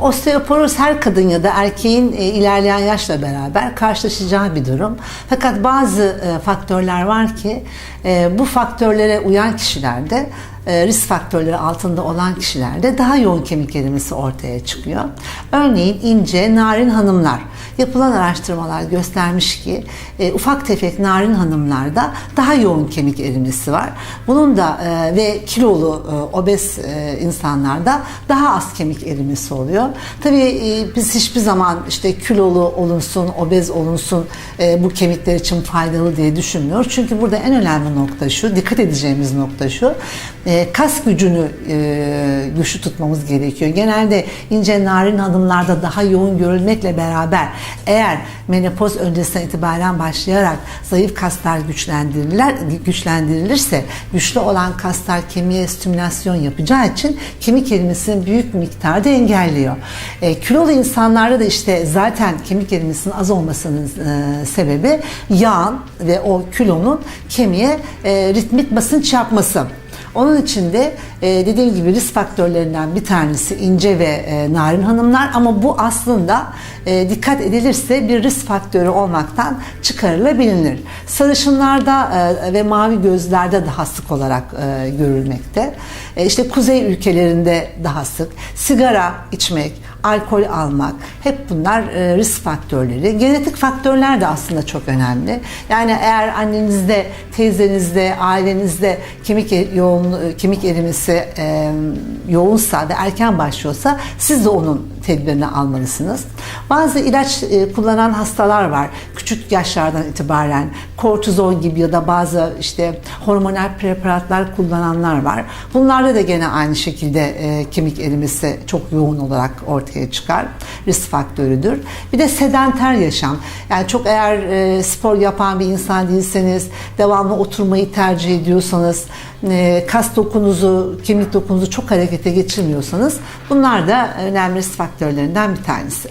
Osteoporoz her kadın ya da erkeğin e, ilerleyen yaşla beraber karşılaşacağı bir durum. Fakat bazı e, faktörler var ki e, bu faktörlere uyan kişilerde risk faktörleri altında olan kişilerde daha yoğun kemik erimesi ortaya çıkıyor. Örneğin ince, narin hanımlar. Yapılan araştırmalar göstermiş ki e, ufak tefek narin hanımlarda daha yoğun kemik erimesi var. Bunun da e, ve kilolu, e, obez e, insanlarda daha az kemik erimesi oluyor. Tabii e, biz hiçbir zaman işte kilolu olunsun, obez olunsun e, bu kemikler için faydalı diye düşünmüyoruz. Çünkü burada en önemli nokta şu, dikkat edeceğimiz nokta şu. E, kas gücünü güçlü tutmamız gerekiyor. Genelde ince narin hanımlarda daha yoğun görülmekle beraber eğer menopoz öncesinden itibaren başlayarak zayıf kaslar güçlendirilir, güçlendirilirse güçlü olan kaslar kemiğe stimülasyon yapacağı için kemik erimesini büyük miktarda engelliyor. E, kilolu insanlarda da işte zaten kemik erimesinin az olmasının e, sebebi yağın ve o kilonun kemiğe e, ritmik basınç yapması. Onun için de e, dediğim gibi risk faktörlerinden bir tanesi ince ve e, narin hanımlar ama bu aslında e, dikkat edilirse bir risk faktörü olmaktan çıkarılabilir. Sarışınlarda e, ve mavi gözlerde daha sık olarak e, görülmekte. E, işte kuzey ülkelerinde daha sık. Sigara içmek, alkol almak hep bunlar e, risk faktörleri. Genetik faktörler de aslında çok önemli. Yani eğer annenizde, teyzenizde, ailenizde kemik e- yoğun kemik erimesi e, yoğunsa ve erken başlıyorsa siz de onun tedbirini almalısınız. Bazı ilaç e, kullanan hastalar var. Küçük yaşlardan itibaren kortizon gibi ya da bazı işte hormonal preparatlar kullananlar var. Bunlarda da gene aynı şekilde e, kemik erimesi çok yoğun olarak ortaya çıkar. Risk faktörüdür. Bir de sedanter yaşam. Yani çok eğer e, spor yapan bir insan değilseniz, devamlı oturmayı tercih ediyorsanız, kas dokunuzu, kemik dokunuzu çok harekete geçirmiyorsanız bunlar da önemli risk faktörlerinden bir tanesi.